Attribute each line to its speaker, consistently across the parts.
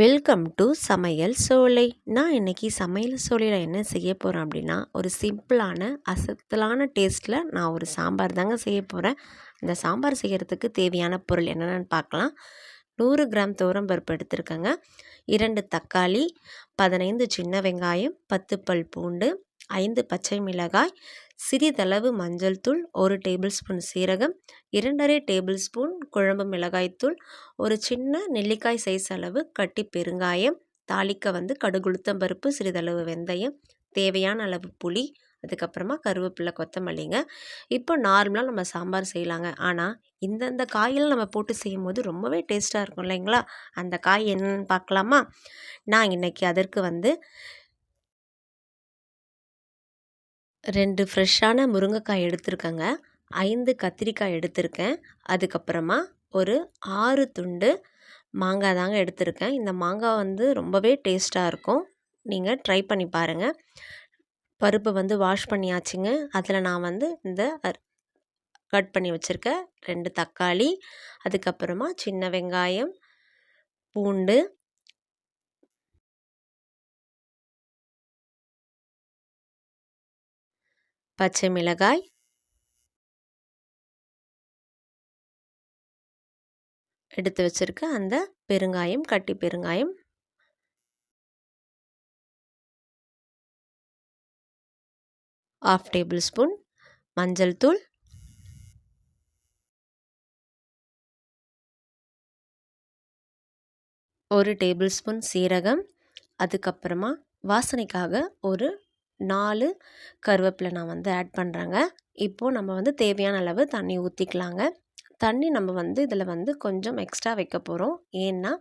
Speaker 1: Welcome to சமையல் சோலை. நான் இன்றைக்கி சமையல் சோலையில் என்ன செய்ய போகிறேன் அப்படின்னா ஒரு சிம்பிளான அசத்தலான டேஸ்ட்டில் நான் ஒரு சாம்பார் தாங்க செய்ய போகிறேன் அந்த சாம்பார் செய்கிறதுக்கு தேவையான பொருள் என்னென்னு பார்க்கலாம். நூறு கிராம் பருப்பு எடுத்துருக்கேங்க. இரண்டு தக்காளி பதினைந்து சின்ன வெங்காயம் பத்து பல் பூண்டு ஐந்து பச்சை மிளகாய் சிறிதளவு மஞ்சள் தூள் ஒரு டேபிள் ஸ்பூன் சீரகம் இரண்டரை டேபிள் ஸ்பூன் குழம்பு மிளகாய்த்தூள் ஒரு சின்ன நெல்லிக்காய் சைஸ் அளவு கட்டி பெருங்காயம் தாளிக்க வந்து கடுகுளுத்தம் பருப்பு சிறிதளவு வெந்தயம் தேவையான அளவு புளி அதுக்கப்புறமா கருவேப்பிலை கொத்தமல்லிங்க. இப்போ நார்மலாக நம்ம சாம்பார் செய்யலாங்க. ஆனால் இந்தந்த காயெல்லாம் நம்ம போட்டு செய்யும் போது ரொம்பவே டேஸ்ட்டாக இருக்கும் இல்லைங்களா? அந்த காய் என்னன்னு பார்க்கலாமா? நான் இன்றைக்கி அதற்கு வந்து ரெண்டு ஃப்ரெஷ்ஷான முருங்கைக்காய் எடுத்திருக்கேங்க. ஐந்து கத்திரிக்காய் எடுத்திருக்கேன். அதுக்கப்புறமா ஒரு ஆறு துண்டு மாங்காய் தாங்க எடுத்திருக்கேன். இந்த மாங்காய் வந்து ரொம்பவே டேஸ்ட்டாக இருக்கும். நீங்கள் ட்ரை பண்ணி பாருங்கள் பருப்பு வந்து வாஷ் பண்ணியாச்சுங்க. அதில் நான் வந்து இந்த கட் பண்ணி வச்சுருக்கேன் ரெண்டு தக்காளி அதுக்கப்புறமா சின்ன வெங்காயம் பூண்டு பச்சை மிளகாய். எடுத்து வச்சுருக்க அந்த பெருங்காயம் கட்டி பெருங்காயம். ஆஃப் டேபிள் ஸ்பூன் மஞ்சள் தூள். ஒரு டேபிள் ஸ்பூன் சீரகம். அதுக்கப்புறமா வாசனைக்காக ஒரு நாலு கருவேப்பிலை நான் வந்து ஆட் பண்ணுறேங்க இப்போது நம்ம வந்து தேவையான அளவு தண்ணி ஊற்றிக்கலாங்க தண்ணி நம்ம வந்து இதில் வந்து கொஞ்சம் எக்ஸ்ட்ரா வைக்க போகிறோம் ஏன்னா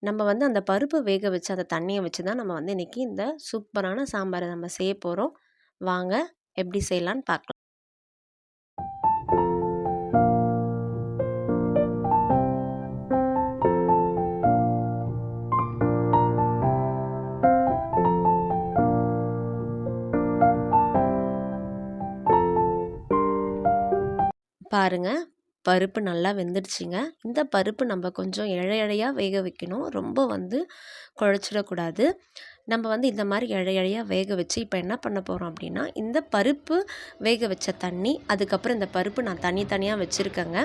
Speaker 1: நம்ம வந்து அந்த பருப்பு வேக வச்சு அந்த தண்ணியை வச்சு தான் நம்ம வந்து இன்றைக்கி இந்த சூப்பரான சாம்பாரை நம்ம செய்ய போகிறோம் வாங்க எப்படி செய்யலான்னு பார்க்கலாம் பாருங்கள் பருப்பு நல்லா வெந்துடுச்சிங்க இந்த பருப்பு நம்ம கொஞ்சம் இழை இழையாக வேக வைக்கணும். ரொம்ப வந்து குழச்சிடக்கூடாது. நம்ம வந்து இந்த மாதிரி இழை இழையாக வேக வச்சு இப்போ என்ன பண்ண போகிறோம் அப்படின்னா இந்த பருப்பு வேக வச்ச தண்ணி அதுக்கப்புறம் இந்த பருப்பு நான் தனி தனியாக வச்சுருக்கேங்க.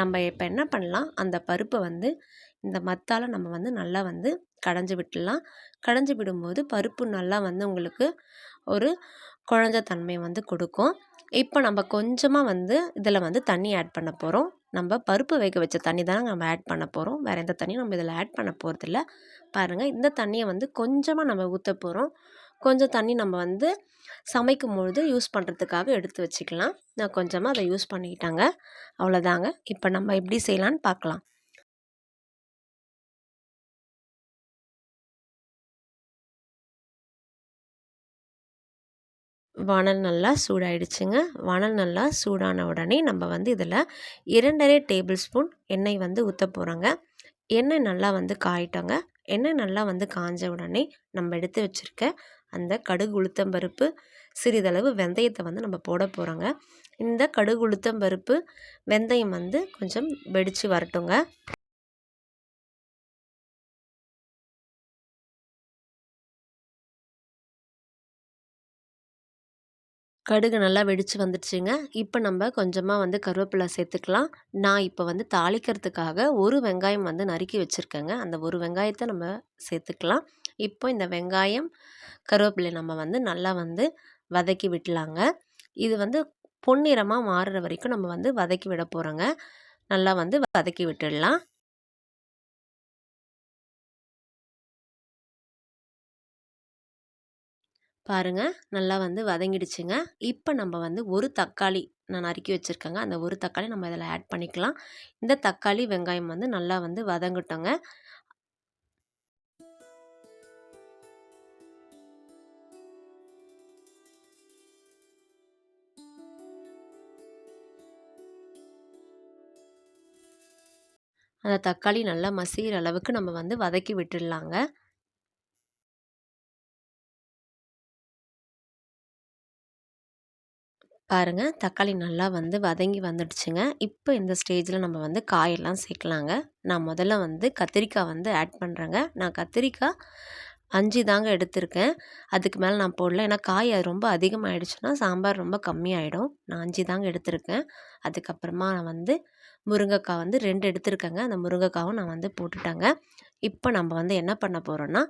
Speaker 1: நம்ம இப்போ என்ன பண்ணலாம்? அந்த பருப்பை வந்து இந்த மத்தால் நம்ம வந்து நல்லா வந்து கடைஞ்சி விட்டுடலாம். கடைஞ்சி விடும்போது பருப்பு நல்லா வந்து உங்களுக்கு ஒரு குழஞ்ச தன்மை வந்து கொடுக்கும். இப்போ நம்ம கொஞ்சமாக வந்து இதில் வந்து தண்ணி ஆட் பண்ண போகிறோம் நம்ம பருப்பு வேக வச்ச தண்ணி தானே நம்ம ஆட் பண்ண போகிறோம் வேறு எந்த தண்ணியும் நம்ம இதில் ஆட் பண்ண போகிறதில்ல பாருங்கள் இந்த தண்ணியை வந்து கொஞ்சமாக நம்ம ஊற்ற போகிறோம் கொஞ்சம் தண்ணி நம்ம வந்து சமைக்கும் பொழுது யூஸ் பண்ணுறதுக்காக எடுத்து வச்சுக்கலாம். நான் கொஞ்சமாக அதை யூஸ் பண்ணிக்கிட்டாங்க. அவ்வளோதாங்க இப்போ நம்ம எப்படி செய்யலான்னு பார்க்கலாம். வானல் நல்லா சூடாயிடுச்சுங்க. வானல் நல்லா சூடான உடனே நம்ம வந்து இதில் இரண்டரை டேபிள் ஸ்பூன் எண்ணெய் வந்து ஊற்ற போகிறோங்க எண்ணெய் நல்லா வந்து காயிட்டோங்க. எண்ணெய் நல்லா வந்து காஞ்ச உடனே நம்ம எடுத்து வச்சுருக்க அந்த கடுகு உளுத்தம்பருப்பு சிறிதளவு வெந்தயத்தை வந்து நம்ம போட போகிறோங்க இந்த கடுகு உளுத்தம்பருப்பு வெந்தயம் வந்து கொஞ்சம் வெடித்து வரட்டுங்க. கடுகு நல்லா வெடித்து வந்துடுச்சுங்க. இப்போ நம்ம கொஞ்சமாக வந்து கருவேப்பிலை சேர்த்துக்கலாம். நான் இப்போ வந்து தாளிக்கிறதுக்காக ஒரு வெங்காயம் வந்து நறுக்கி வச்சுருக்கேங்க. அந்த ஒரு வெங்காயத்தை நம்ம சேர்த்துக்கலாம். இப்போ இந்த வெங்காயம் கருவேப்பிலை நம்ம வந்து நல்லா வந்து வதக்கி விடலாங்க. இது வந்து பொன்னிறமாக மாறுற வரைக்கும் நம்ம வந்து வதக்கி விட போகிறோங்க நல்லா வந்து வதக்கி விட்டுடலாம். பாருங்கள் நல்லா வந்து வதங்கிடுச்சுங்க. இப்போ நம்ம வந்து ஒரு தக்காளி நான் நறுக்கி வச்சுருக்கேங்க. அந்த ஒரு தக்காளி நம்ம இதில் ஆட் பண்ணிக்கலாம். இந்த தக்காளி வெங்காயம் வந்து நல்லா வந்து வதங்கட்டோங்க. அந்த தக்காளி நல்லா மசிகிற அளவுக்கு நம்ம வந்து வதக்கி விட்டுடலாங்க. பாருங்கள் தக்காளி நல்லா வந்து வதங்கி வந்துடுச்சுங்க. இப்போ இந்த ஸ்டேஜில் நம்ம வந்து காயெல்லாம் சேர்க்கலாங்க. நான் முதல்ல வந்து கத்திரிக்காய் வந்து ஆட் பண்ணுறேங்க நான் கத்திரிக்காய் அஞ்சு தாங்க எடுத்திருக்கேன். அதுக்கு மேலே நான் போடல. ஏன்னா காய் அது ரொம்ப அதிகமாகிடுச்சுன்னா சாம்பார் ரொம்ப கம்மியாயிடும். நான் அஞ்சு தாங்க எடுத்திருக்கேன். அதுக்கப்புறமா நான் வந்து முருங்கைக்காய் வந்து ரெண்டு எடுத்திருக்கேங்க. அந்த முருங்கைக்காவும் நான் வந்து போட்டுட்டேங்க. இப்போ நம்ம வந்து என்ன பண்ண போகிறோன்னா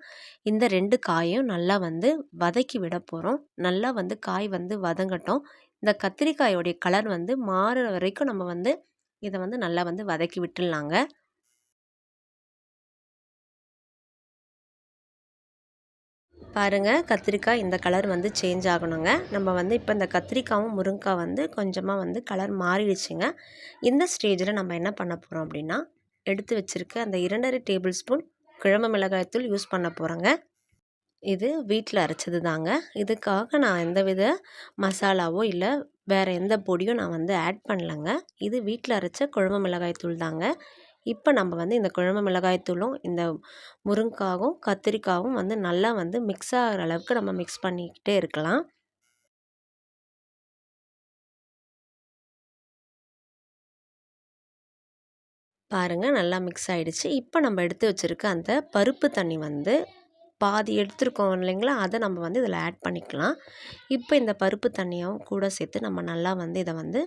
Speaker 1: இந்த ரெண்டு காயும் நல்லா வந்து வதக்கி விட போகிறோம் நல்லா வந்து காய் வந்து வதங்கட்டும். இந்த கத்திரிக்காயோடைய கலர் வந்து மாறுற வரைக்கும் நம்ம வந்து இதை வந்து நல்லா வந்து வதக்கி விட்டுடலாங்க. பாருங்கள் கத்திரிக்காய் இந்த கலர் வந்து சேஞ்ச் ஆகணுங்க. நம்ம வந்து இப்போ இந்த கத்திரிக்காயும் முருங்கைக்காய் வந்து கொஞ்சமாக வந்து கலர் மாறிடுச்சுங்க. இந்த ஸ்டேஜில் நம்ம என்ன பண்ண போகிறோம் அப்படின்னா எடுத்து வச்சுருக்க அந்த இரண்டரை டேபிள் ஸ்பூன் குழம்பு மிளகாய்த்தூள் யூஸ் பண்ண போகிறோங்க இது வீட்டில் அரைச்சது தாங்க. இதுக்காக நான் எந்த வித மசாலாவோ இல்லை வேறு எந்த பொடியும் நான் வந்து ஆட் பண்ணலைங்க. இது வீட்டில் அரைச்ச குழம்பு மிளகாய் தூள் தாங்க. இப்போ நம்ம வந்து இந்த குழம்பு மிளகாய் தூளும் இந்த முருங்காவும் கத்திரிக்காவும் வந்து நல்லா வந்து மிக்ஸ் ஆகிற அளவுக்கு நம்ம மிக்ஸ் பண்ணிக்கிட்டே இருக்கலாம். பாருங்கள் நல்லா மிக்ஸ் ஆகிடுச்சு இப்போ நம்ம எடுத்து வச்சுருக்க அந்த பருப்பு தண்ணி வந்து பாதி எடுத்துருக்கோம் இல்லைங்களா? அதை நம்ம வந்து இதில் ஆட் பண்ணிக்கலாம். இப்போ இந்த பருப்பு தண்ணியும் கூட சேர்த்து நம்ம நல்லா வந்து இதை வந்து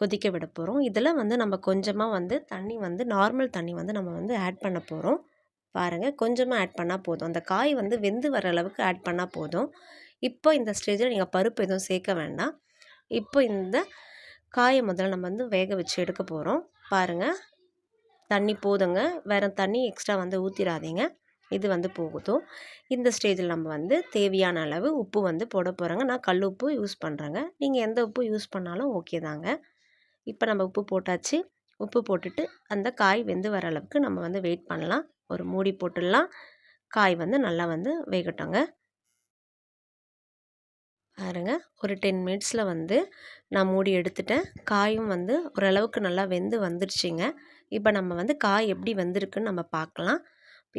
Speaker 1: கொதிக்க விட போகிறோம் இதில் வந்து நம்ம கொஞ்சமாக வந்து தண்ணி வந்து நார்மல் தண்ணி வந்து நம்ம வந்து ஆட் பண்ண போகிறோம் பாருங்கள் கொஞ்சமாக ஆட் பண்ணால் போதும். அந்த காய் வந்து வெந்து வர அளவுக்கு ஆட் பண்ணால் போதும். இப்போ இந்த ஸ்டேஜில் நீங்கள் பருப்பு எதுவும் சேர்க்க வேண்டாம். இப்போ இந்த காயை முதல்ல நம்ம வந்து வேக வச்சு எடுக்க போகிறோம் பாருங்கள் தண்ணி போதுங்க. வேறு தண்ணி எக்ஸ்ட்ரா வந்து ஊற்றிடாதீங்க இது வந்து போகுதோ இந்த ஸ்டேஜில் நம்ம வந்து தேவையான அளவு உப்பு வந்து போட போகிறோங்க நான் கல் உப்பு யூஸ் பண்ணுறேங்க நீங்கள் எந்த உப்பு யூஸ் பண்ணாலும் ஓகே தாங்க. இப்போ நம்ம உப்பு போட்டாச்சு. உப்பு போட்டுட்டு அந்த காய் வெந்து வர அளவுக்கு நம்ம வந்து வெயிட் பண்ணலாம். ஒரு மூடி போட்டுடலாம். காய் வந்து நல்லா வந்து வேகட்டோங்க பாருங்க. ஒரு டென் மினிட்ஸில் வந்து நான் மூடி எடுத்துட்டேன். காயும் வந்து ஓரளவுக்கு நல்லா வெந்து வந்துடுச்சிங்க இப்போ நம்ம வந்து காய் எப்படி வெந்திருக்குன்னு நம்ம பார்க்கலாம்.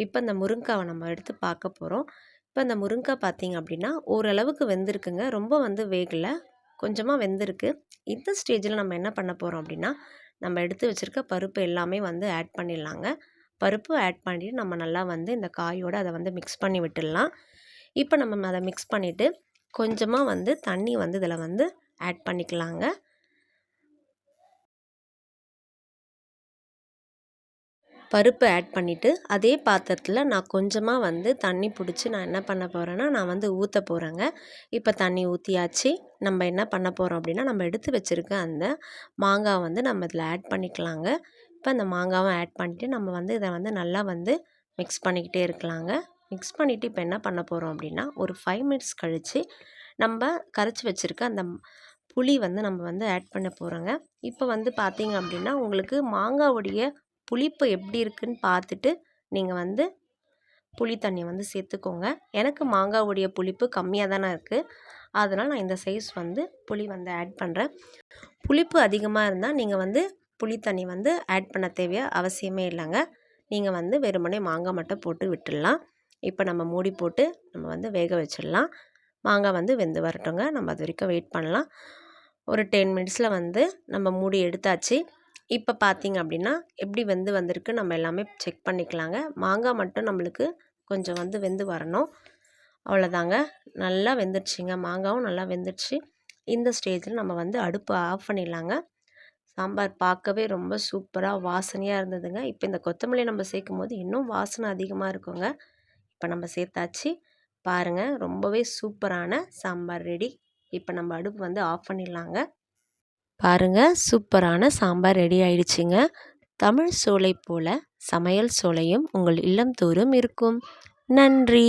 Speaker 1: இப்போ இந்த முருங்கைக்காவை நம்ம எடுத்து பார்க்க போகிறோம் இப்போ இந்த முருங்காய் பார்த்திங்க அப்படின்னா ஓரளவுக்கு வெந்திருக்குங்க. ரொம்ப வந்து வேகலை கொஞ்சமாக வெந்திருக்கு. இந்த ஸ்டேஜில் நம்ம என்ன பண்ண போகிறோம் அப்படின்னா நம்ம எடுத்து வச்சுருக்க பருப்பு எல்லாமே வந்து ஆட் பண்ணிடலாங்க. பருப்பு ஆட் பண்ணிவிட்டு நம்ம நல்லா வந்து இந்த காயோடு அதை வந்து மிக்ஸ் பண்ணி விட்டுடலாம். இப்போ நம்ம அதை மிக்ஸ் பண்ணிவிட்டு கொஞ்சமாக வந்து தண்ணி வந்து இதில் வந்து ஆட் பண்ணிக்கலாங்க. பருப்பு ஆட் பண்ணிவிட்டு அதே பாத்திரத்தில் நான் கொஞ்சமாக வந்து தண்ணி பிடிச்சி நான் என்ன பண்ண போகிறேன்னா நான் வந்து ஊற்ற போகிறேங்க இப்போ தண்ணி ஊற்றியாச்சு நம்ம என்ன பண்ண போகிறோம் அப்படின்னா நம்ம எடுத்து வச்சுருக்க அந்த மாங்காய் வந்து நம்ம இதில் ஆட் பண்ணிக்கலாங்க. இப்போ அந்த மாங்காவும் ஆட் பண்ணிவிட்டு நம்ம வந்து இதை வந்து நல்லா வந்து மிக்ஸ் பண்ணிக்கிட்டே இருக்கலாங்க. மிக்ஸ் பண்ணிவிட்டு இப்போ என்ன பண்ண போகிறோம் அப்படின்னா ஒரு ஃபைவ் மினிட்ஸ் கழித்து நம்ம கரைச்சி வச்சுருக்க அந்த புளி வந்து நம்ம வந்து ஆட் பண்ண போகிறோங்க இப்போ வந்து பார்த்திங்க அப்படின்னா உங்களுக்கு மாங்காவுடைய புளிப்பு எப்படி இருக்குதுன்னு பார்த்துட்டு நீங்கள் வந்து புளி தண்ணியை வந்து சேர்த்துக்கோங்க. எனக்கு மாங்காவுடைய புளிப்பு கம்மியாக தானே இருக்குது அதனால் நான் இந்த சைஸ் வந்து புளி வந்து ஆட் பண்ணுறேன் புளிப்பு அதிகமாக இருந்தால் நீங்கள் வந்து புளி தண்ணி வந்து ஆட் பண்ண தேவையாக அவசியமே இல்லைங்க. நீங்கள் வந்து வெறுமனே மாங்காய் மட்டும் போட்டு விட்டுடலாம். இப்போ நம்ம மூடி போட்டு நம்ம வந்து வேக வச்சிடலாம். மாங்காய் வந்து வெந்து வரட்டுங்க. நம்ம அது வரைக்கும் வெயிட் பண்ணலாம். ஒரு டென் மினிட்ஸில் வந்து நம்ம மூடி எடுத்தாச்சு. இப்போ பார்த்திங்க அப்படின்னா எப்படி வெந்து வந்திருக்கு நம்ம எல்லாமே செக் பண்ணிக்கலாங்க. மாங்காய் மட்டும் நம்மளுக்கு கொஞ்சம் வந்து வெந்து வரணும். அவ்வளோதாங்க. நல்லா வெந்துடுச்சிங்க மாங்காவும் நல்லா வெந்துடுச்சு இந்த ஸ்டேஜில் நம்ம வந்து அடுப்பு ஆஃப் பண்ணிடலாங்க. சாம்பார் பார்க்கவே ரொம்ப சூப்பராக வாசனையாக இருந்ததுங்க. இப்போ இந்த கொத்தமல்லி நம்ம சேர்க்கும் போது இன்னும் வாசனை அதிகமாக இருக்குங்க. இப்போ நம்ம சேர்த்தாச்சு. பாருங்கள் ரொம்பவே சூப்பரான சாம்பார் ரெடி. இப்போ நம்ம அடுப்பு வந்து ஆஃப் பண்ணிடலாங்க. பாருங்கள் சூப்பரான சாம்பார் ரெடி ஆயிடுச்சுங்க. தமிழ் சோலை போல சமையல் சோலையும் உங்கள் இல்லம் தோறும் இருக்கும். நன்றி.